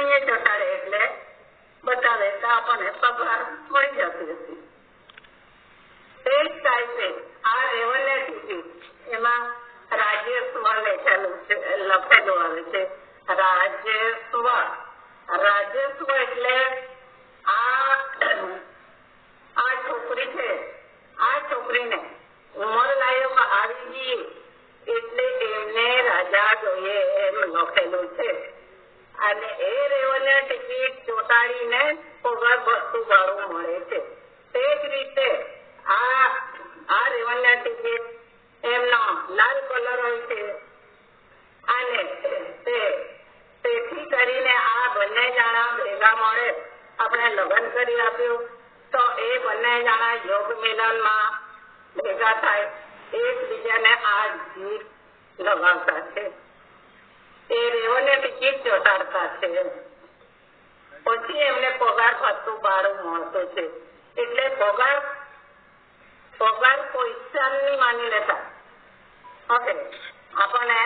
અહીંયા ચોટાડે એટલે બતાવે તો આપણને પગાર મળી જતી હતી તે જ છે આ રેવન્યુ એમાં રાજ્ય રાજ્યસ્વ લખેલું છે, લખેલું આવે છે. રાજ્યસ્વ રાજસ્વ એટલે આ આ છોકરી છે, આ છોકરીને ઉંમર લાયક આવી ગઈ એટલે એમને રાજા જોઈએ એમ લખેલું છે. અને એ રેવન્યુ ટિકિટ ચોટાડીને પગાર ભરતું ભાડું મળે છે તે જ રીતે આ આ રેવન્યુ ટિકિટ એમનો લાલ કલર હોય છે અને તે તેથી કરીને આ બંને જણા મળે આપણે લગ્ન કરી આપ્યું. તો એ બંને જણા યોગ મિલનમાં ભેગા થાય. એકબીજાને આ જીત લગાવતા છે. એ રેવન્યુ ટિકિટ ચોટાડતા છે. પછી એમને પગાર ભથ્થું ભાડું મળતું છે. એટલે પગાર પૈસાની માની લેતા ઓકે આપણને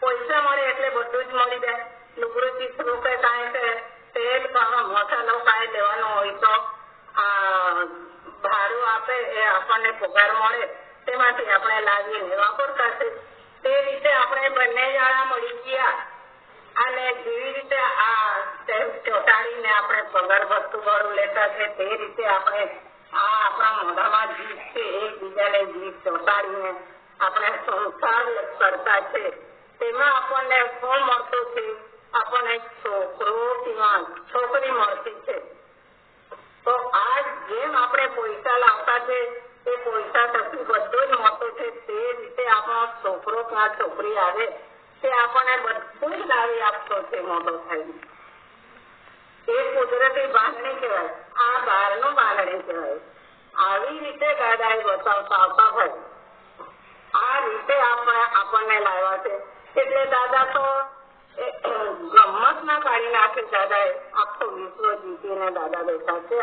પૈસા મળે એટલે બધું જ મળી જાય લુગડું ચીથરું કે કાંઈ કે તેલ મસાલો કાંઈ લેવાનો હોય તો આ ભાડું આપે, એ આપણને પગાર મળે, તેમાંથી આપણે લાવીને વાપરતા છે તે રીતે આપણે બંને જણા મળી ગયા. અને જેવી રીતે આ ચોટાડીને આપણે પગાર વસ્તુ ભાડું લેતા છે, તે રીતે આપણે આ આપણા મોઢામાં જીભ છે, એકબીજાને જીભ ચોટાડીને આપણે સંસાર કરતા છે. તેમાં આપણને શું મળતું છે? આપણને છોકરો છોકરી મળતી છે. જેમ આપણે પૈસા લાવતા છે. એ પૈસા થકી બધો જ મોટો છે. તે રીતે આપણો છોકરો કે છોકરી આવે, તે આપણને બધું જ લાવી આપતો છે મોટો થઈને. એ કુદરતી બાંધણી કહેવાય. આ બહારનું બાંધણી કહેવાય. આવી રીતે દાદાએ બતાવતા આવતા હોય. આ રીતે આપણે આપણને લાવ્યા છે. એટલે દાદા તો ગમત ના કાઢી નાખે દાદા એ આખો વિશ્વ જીતીને દાદા બેઠા છે.